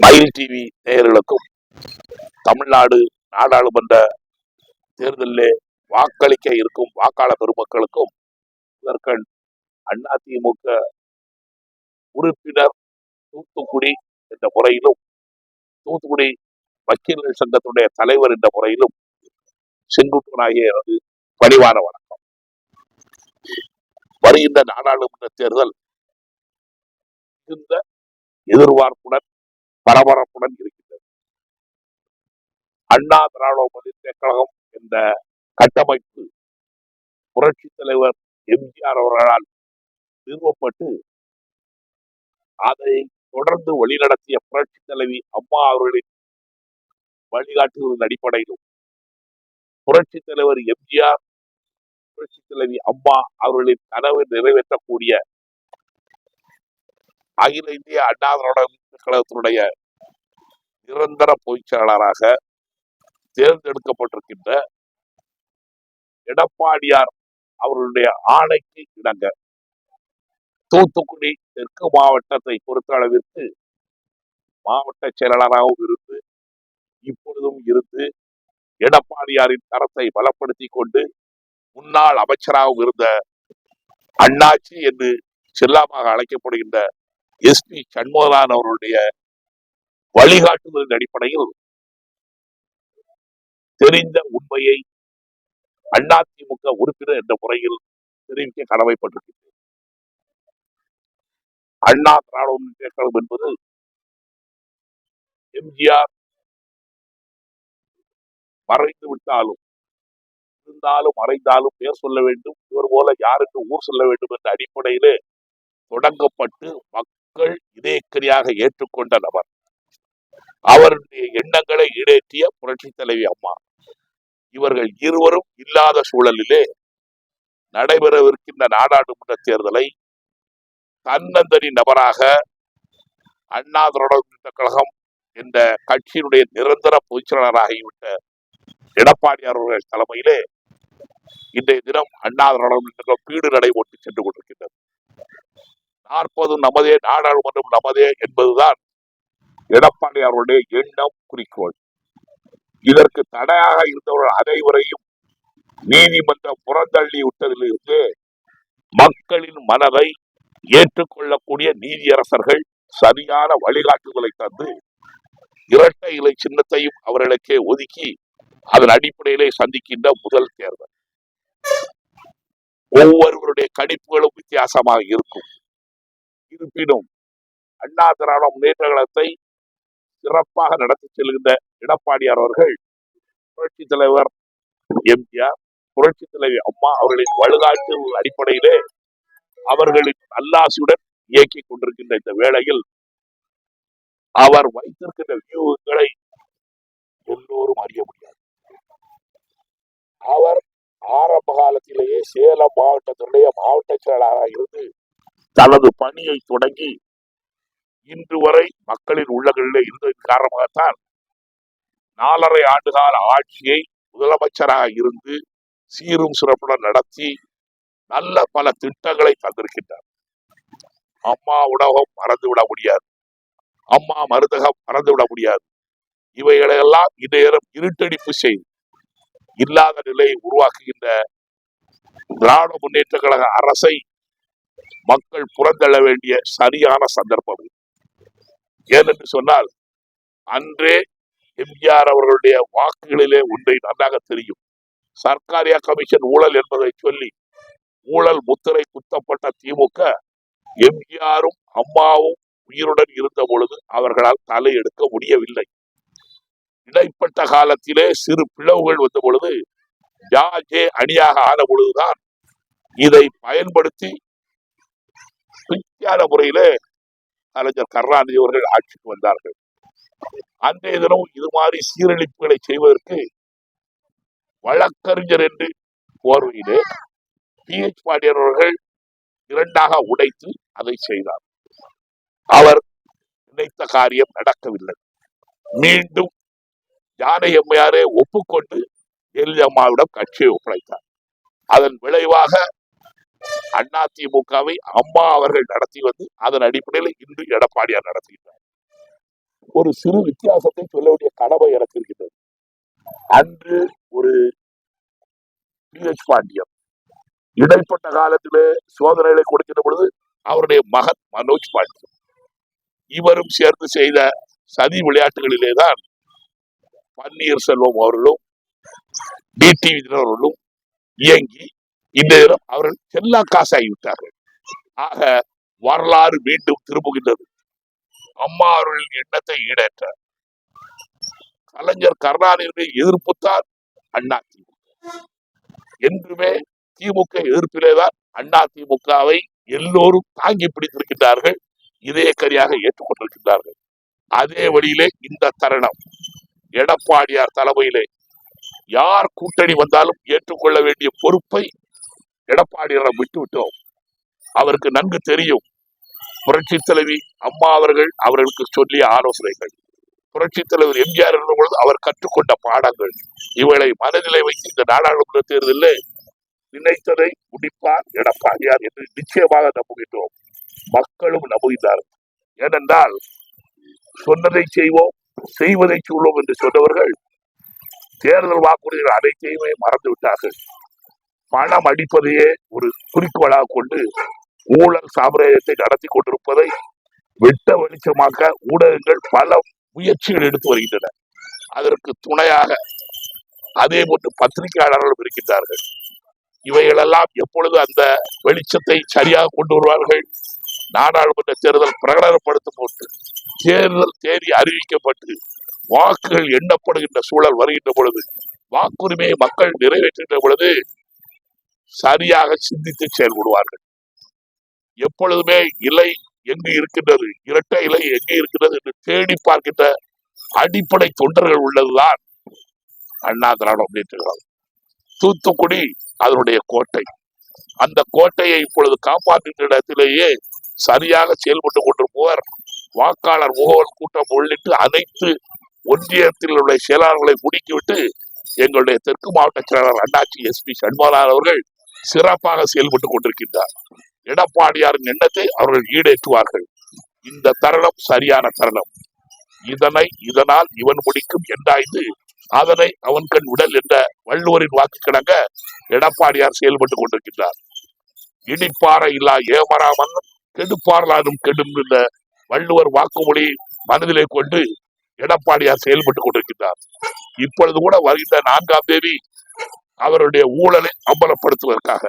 மயில் டிவி நேயர்களுக்கும் தமிழ்நாடு நாடாளுமன்ற தேர்தலிலே வாக்களிக்க இருக்கும் வாக்காளர் பெருமக்களுக்கும் இதற்கண் அதிமுக உறுப்பினர் தூத்துக்குடி என்ற முறையிலும் தூத்துக்குடி வக்கீல்கள் சங்கத்துடைய தலைவர் என்ற முறையிலும் செங்குட்டுவனாகிய எனது பணிவான வணக்கம். வருகின்ற நாடாளுமன்ற தேர்தல் மிகுந்த எதிர்பார்ப்புடன் பரபரப்புடன் இருக்கின்றது. அண்ணா திராவிட முன்னேற்ற கழகம் என்ற கட்டமைப்பு புரட்சி தலைவர் எம்ஜிஆர் அவர்களால் நிறுவப்பட்டு அதை தொடர்ந்து வழிநடத்திய புரட்சி தலைவி அம்மா அவர்களின் வழிகாட்டுவதன் அடிப்படையிலும் புரட்சி தலைவர் எம்ஜிஆர் புரட்சி தலைவி அம்மா அவர்களின் கனவை நிறைவேற்றக்கூடிய அகில இந்திய அண்ணா திராவிட கழகத்தினுடைய நிரந்தர பொதுச் செயலாளராக தேர்ந்தெடுக்கப்பட்டிருக்கின்ற எடப்பாடியார் அவர்களுடைய ஆணைக்கு இணங்க தூத்துக்குடி தெற்கு மாவட்டத்தை பொறுத்த அளவிற்கு மாவட்ட செயலாளராகவும் இருந்து இப்பொழுதும் இருந்து எடப்பாடியாரின் தரத்தை பலப்படுத்தி கொண்டு முன்னாள் அமைச்சராகவும் இருந்த அண்ணாச்சி என்று செல்லாமாக அழைக்கப்படுகின்ற எஸ் பி சண்முகநாதன் அவருடைய வழிகாட்டுதலின் அடிப்படையில் தெரிந்த உண்மையை அதிமுக உறுப்பினர் என்ற முறையில் தெரிவிக்க கடமைப்பட்டிருக்கின்றேன். அண்ணா திராவிட முன்னேற்ற கழகம் என்பது எம்ஜிஆர் மறைந்து விட்டாலும் இருந்தாலும் மறைந்தாலும் பேர் சொல்ல வேண்டும் இவர் போல யாருக்கு ஊர் சொல்ல வேண்டும் என்ற அடிப்படையிலே தொடங்கப்பட்டு மக்கள் இதயக்கரியாக ஏற்றுக்கொண்ட நபர் அவருடைய எண்ணங்களை ஈடேற்றிய புரட்சி தலைவி அம்மா. இவர்கள் இருவரும் இல்லாத சூழலிலே நடைபெறவிருக்கின்ற நாடாளுமன்ற தேர்தலை தன்னந்தனி நபராக அண்ணா திராவிட கழகம் என்ற கட்சியினுடைய நிரந்தர பொதுச்செயலாளராகிவிட்ட எடப்பாடியார் அவர்கள் தலைமையிலே இன்றைய தினம் அண்ணா திராவிட பீடு நடை ஓட்டி சென்று கொண்டிருக்கின்றது. நாற்பதும் நமதே நாடாளுமன்றம் நமதே என்பதுதான் எடப்பாடி அவருடைய எண்ணம் குறிக்கோள். இதற்கு தடையாக இருந்தவர்கள் அனைவரையும் நீதிமன்றம் புறந்தள்ளி விட்டதிலிருந்து மக்களின் மனதை ஏற்றுக்கொள்ளக்கூடிய நீதியரசர்கள் சரியான வழிகாட்டுதலை தந்து இரட்டை இலை சின்னத்தையும் அவர்களுக்கே ஒதுக்கி அதன் அடிப்படையிலே சந்திக்கின்ற முதல் தேர்தல். ஒவ்வொருவருடைய கணிப்புகளும் வித்தியாசமாக இருக்கும். இருப்பினும் அண்ணா திராவிட முன்னேற்ற கழகத்தை சிறப்பாக நடத்தி செல்கின்ற எடப்பாடியார் அவர்கள் புரட்சி தலைவர் எம்ஜிஆர் புரட்சி தலைவி அம்மா அவர்களின் வழிகாட்டு அடிப்படையிலே அவர்களின் நல்லாசியுடன் இயக்கிக் கொண்டிருக்கின்ற இந்த வேளையில் அவர் வைத்திருக்கின்ற வியூகங்களை எல்லோரும் அறிய முடியாது. அவர் ஆரம்ப காலத்திலேயே சேலம் மாவட்டத்தினுடைய மாவட்ட செயலாளராக இருந்து தனது பணியை தொடங்கி இன்று வரை மக்களின் உள்ளங்களிலே இருந்ததன் காரணமாகத்தான் நாலரை ஆண்டுகால ஆட்சியை முதலமைச்சராக இருந்து சீரும் சிறப்புடன் நடத்தி நல்ல பல திட்டங்களை தந்திருக்கின்றார். அம்மா உணவகம் மறந்துவிட முடியாது. அம்மா மருந்தகம் மறந்துவிட முடியாது. இவைகளையெல்லாம் இந்நேரம் இருட்டடிப்பு செய்து இல்லாத நிலையை உருவாக்குகின்ற திராவிட முன்னேற்ற கழக அரசை மக்கள் புறந்தள்ள வேண்டிய சரியான சந்தர்ப்பம் ஏனென்று சொன்னால் அன்றே எம்ஜிஆர் அவர்களுடைய வாக்குகளிலே ஒன்றை நன்றாக தெரியும். சர்க்காரியா கமிஷன் ஊழல் என்பதை சொல்லி ஊழல் முத்திரை குத்தப்பட்ட திமுக எம்ஜிஆரும் அம்மாவும் உயிருடன் இருந்த பொழுது அவர்களால் தலையெடுக்க முடியவில்லை. இடைப்பட்ட காலத்திலே சிறு பிளவுகள் வந்த பொழுது ஜாஜே அணியாக ஆன பொழுதுதான் இதை பயன்படுத்தி திருப்தியான முறையிலே கலைஞர் கருணாநிதி அவர்கள் ஆட்சிக்கு வந்தார்கள். அன்றைய தினம் இது மாதிரி சீரழிப்புகளை செய்வதற்கு வழக்கறிஞர் என்று போர்வையிலே பி. எச். பாண்டியன் அவர்கள் இரண்டாக உடைத்து அதை செய்தார். அவர் நினைத்த காரியம் நடக்கவில்லை. மீண்டும் ஜானை அம்மையாரே ஒப்புக்கொண்டு ஜெயலலிதா அம்மாவிடம் கட்சியை ஒப்படைத்தார். அதன் விளைவாக அதிமுகவை அம்மா அவர்கள் நடத்தி வந்து அதன் அடிப்படையில் இன்று எடப்பாடியார் நடத்துகின்றார் ஒரு சிறு வித்தியாசத்தை சொல்ல வேண்டிய கடமை எனக்கு இருக்கின்றது அன்று ஒரு பிஹெச் பாண்டியம் இடைப்பட்ட காலத்திலே சோதனைகளை கொடுக்கின்ற பொழுது அவருடைய மகன் மனோஜ் பாண்டியம் இவரும் சேர்ந்து செய்த சதி விளையாட்டுகளிலே தான் பன்னீர் செல்வம் அவர்களும் டிடிவி அவர்களும் இயங்கி இன்று அவர்கள் செல்லா காசாகிவிட்டார்கள் ஆக வரலாறு மீண்டும் திரும்புகின்றது. அம்மா அவர்களின் எண்ணத்தை ஈடேற்ற கலைஞர் கருணாநிதியை எதிர்ப்புத்தான் அண்ணா திமுக. என்றுமே திமுக எதிர்ப்பிலேதான் அண்ணா திமுகவை எல்லோரும் தாங்கி பிடித்திருக்கின்றார்கள். கரியாக ஏற்றுக்கொண்டிருக்கின்றார்கள். அதே வழியிலே இந்த தருணம். எடப்பாடியார் தலைமையிலே யார் கூட்டணி வந்தாலும் ஏற்றுக்கொள்ள வேண்டிய பொறுப்பை எடப்பாடியாரிடம் விட்டுவிட்டோம் அவருக்கு நன்கு தெரியும். புரட்சி தலைவி அம்மா அவர்கள் அவர்களுக்கு சொல்லிய ஆலோசனைகள். புரட்சி தலைவர் எம்ஜிஆர் இருந்த பொழுது அவர் கற்றுக்கொண்ட பாடங்கள். இவளை மனநிலை வைத்து இந்த நாடாளுமன்ற தேர்தலில் நினைத்ததை முடிப்பார் எடப்பாடியார் என்று நிச்சயமாக நம்புகின்றோம். மக்களும் நம்புகின்றார்கள் ஏனென்றால் சொன்னதை செய்வோம் செய்வதை சொல்வோம் என்று சொன்னவர்கள் தேர்தல் வாக்குறுதிகள் அனைத்தையுமே மறந்து விட்டார்கள் பணம் அடிப்பதையே ஒரு குறிக்கோளாக கொண்டு ஊழல் சாம்ராஜ்யத்தை நடத்தி கொண்டிருப்பதை வெட்ட வெளிச்சமாக்க ஊடகங்கள் பல முயற்சிகள் எடுத்து வருகின்றன. அதற்கு துணையாக அதே போன்று பத்திரிகையாளர்களும் இருக்கின்றார்கள். இவைகளெல்லாம் எப்பொழுது அந்த வெளிச்சத்தை சரியாக கொண்டு வருவார்கள்? நாடாளுமன்ற தேர்தல் பிரகடனப்படுத்தும் போது தேர்தல் தேதி அறிவிக்கப்பட்டு வாக்குகள் எண்ணப்படுகின்ற சூழல் வருகின்ற பொழுது வாக்குரிமையை மக்கள் நிறைவேற்றுகின்ற பொழுது சரியாக சிந்தித்து செயல்படுவார்கள். எப்பொழுதுமே இலை எங்கு இருக்கின்றது? இரட்டை இலை எங்கே இருக்கின்றது என்று தேடி பார்க்கின்ற அடிப்படை தொண்டர்கள் உள்ளதுதான் அண்ணா திராவிட முன்னேற்ற தூத்துக்குடி அதனுடைய கோட்டை. அந்த கோட்டையை இப்பொழுது காப்பாற்றுகின்ற இடத்திலேயே சரியாக செயல்பட்டு கொண்டிருப்பவர் வாக்காளர் முகவர் கூட்டம் உள்ளிட்டு அனைத்து ஒன்றியத்தில் உள்ள செயலாளர்களை முடுக்கிவிட்டு எங்களுடைய தெற்கு மாவட்ட செயலாளர் அண்ணாச்சி எஸ் பி அவர்கள் சிறப்பாக செயல்பட்டு கொண்டிருக்கின்றார். எடப்பாடியாரின் எண்ணத்தை அவர்கள் ஈடேற்றுவார்கள். இந்த தருணம் சரியான தருணம். இதனை இதனால் இவன் முடிக்கும் என்றாய்ந்து அதனை அவன் கண் விடல் என்ற வள்ளுவரின் வாக்கு கிடங்க எடப்பாடியார் செயல்பட்டு கொண்டிருக்கின்றார். இடிப்பாறை இல்லா ஏமராமன் கெடுப்பாரலானும் கெடும் என்ற வள்ளுவர் வாக்குமொழி மனதிலே கொண்டு எடப்பாடியார் செயல்பட்டு கொண்டிருக்கின்றார். இப்பொழுது கூட வருகின்ற நான்காம் தேதி அவருடைய ஊழலை அம்பலப்படுத்துவதற்காக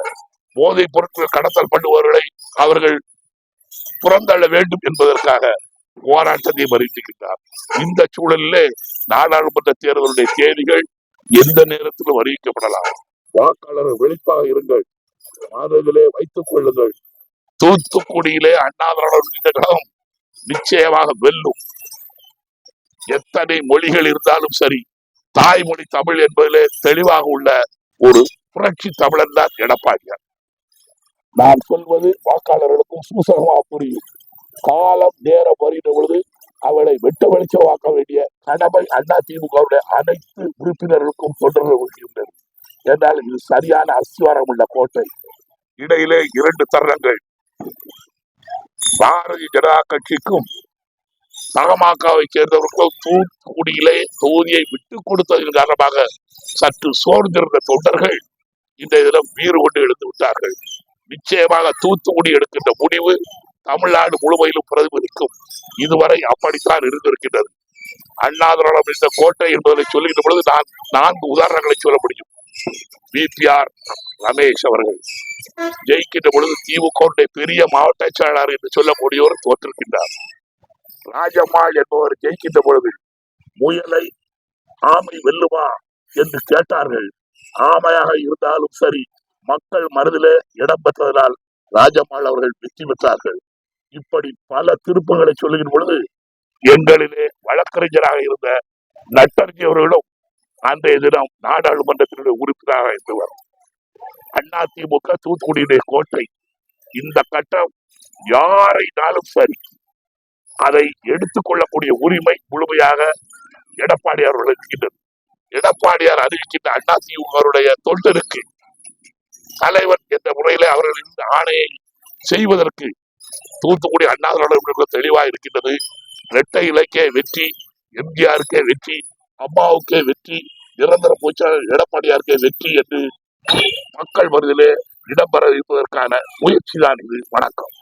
போதைப் பொருட்கள் கடத்தல் பண்ணுபவர்களை அவர்கள் புறந்தள்ள வேண்டும் என்பதற்காக போராட்டத்தை அறிவிக்கின்றார் இந்த சூழலிலே நாடாளுமன்ற தேர்தலுடைய தேதிகள் எந்த நேரத்திலும் அறிவிக்கப்படலாம். வாக்காளர் வெளிப்பாக இருங்கள். மனதிலே வைத்துக் கொள்ளுங்கள். தூத்துக்குடியிலே அண்ணாதிராவிடம் நிச்சயமாக வெல்லும். எத்தனை மொழிகள் இருந்தாலும் சரி தாய்மொழி தமிழ் என்பதிலே தெளிவாக உள்ள ஒரு புரட்சி தமிழன் தான் எடப்பாடியார். நான் சொல்வது வாக்காளர்களுக்கும் சூசகமாக புரியும். காலம் நேரம் வருகின்ற பொழுது அவளை வெட்ட வெளிச்சமாக்க வேண்டிய கடமை அண்ணா திமுகவுடைய அனைத்து உறுப்பினர்களுக்கும் தொண்டர்களுக்கும் கொள்கின்றது என்றால் இது சரியான அஸ்திவாரம் உள்ள கோட்டை. இடையிலே இரண்டு தருணங்கள். பாரதிய ஜனதா கட்சிக்கும் தகமாக்காவை சேர்ந்தவர்களோ தூத்துக்குடியிலே தொகுதியை விட்டு கொடுத்ததன் காரணமாக சற்று சோர்ந்திருந்த தொண்டர்கள் இந்த இதில் வீறு கொண்டு எடுத்து விட்டார்கள். நிச்சயமாக தூத்துக்குடி எடுக்கின்ற முடிவு தமிழ்நாடு முழுமையிலும் பிரதிபலிக்கும். இதுவரை அப்படித்தான் இருந்திருக்கின்றது. அண்ணாதிராடம் இந்த கோட்டை என்பதை சொல்லுகின்ற பொழுது நான் நான்கு உதாரணங்களை சொல்ல முடியும். பிபிஆர் ரமேஷ் அவர்கள். ஜெயிக்கின்ற பொழுது திமுக பெரிய மாவட்ட செயலாளர் என்று சொல்லக்கூடியவர் தோற்றிருக்கின்றார் ராஜம்மாள் என்பவர் ஜெயிக்கின்ற பொழுது முயலை ஆமை வெல்லுமா என்று கேட்டார்கள். ஆமையாக இருந்தாலும் சரி மக்கள் மனதிலே இடம் பெற்றதனால் ராஜம்மாள் அவர்கள் வெற்றி பெற்றார்கள். இப்படி பல திருப்பங்களை சொல்லுகிற பொழுது எங்களிலே வழக்கறிஞராக இருந்த நட்டர்ஜி அவர்களும் அன்றைய தினம் நாடாளுமன்றத்தினுடைய உறுப்பினராக இருந்தவர் திமுக தூத்துக்குடியுடைய கோட்டை. இந்த கட்டம் யாரைனாலும் சரி அதை எடுத்துக்கொள்ளக்கூடிய உரிமை முழுமையாக எடப்பாடியார் இருக்கின்றது. எடப்பாடியார் அறிவிக்கின்ற அண்ணா அதிமுகவுடைய தொண்டருக்கு தலைவர் என்ற முறையிலே அவர்களின் ஆணையை செய்வதற்கு தூத்துக்குடி அண்ணாதிராவிட தெளிவாக இருக்கின்றது. இரட்டை இலக்கே வெற்றி எம்ஜிஆருக்கே வெற்றி அம்மாவுக்கே வெற்றி நிரந்தர பொதுச்செயலாளர் எடப்பாடியாருக்கே வெற்றி என்று மக்கள் மனதிலே இடம்பெற இருப்பதற்கான முயற்சி தான் இது. வணக்கம்.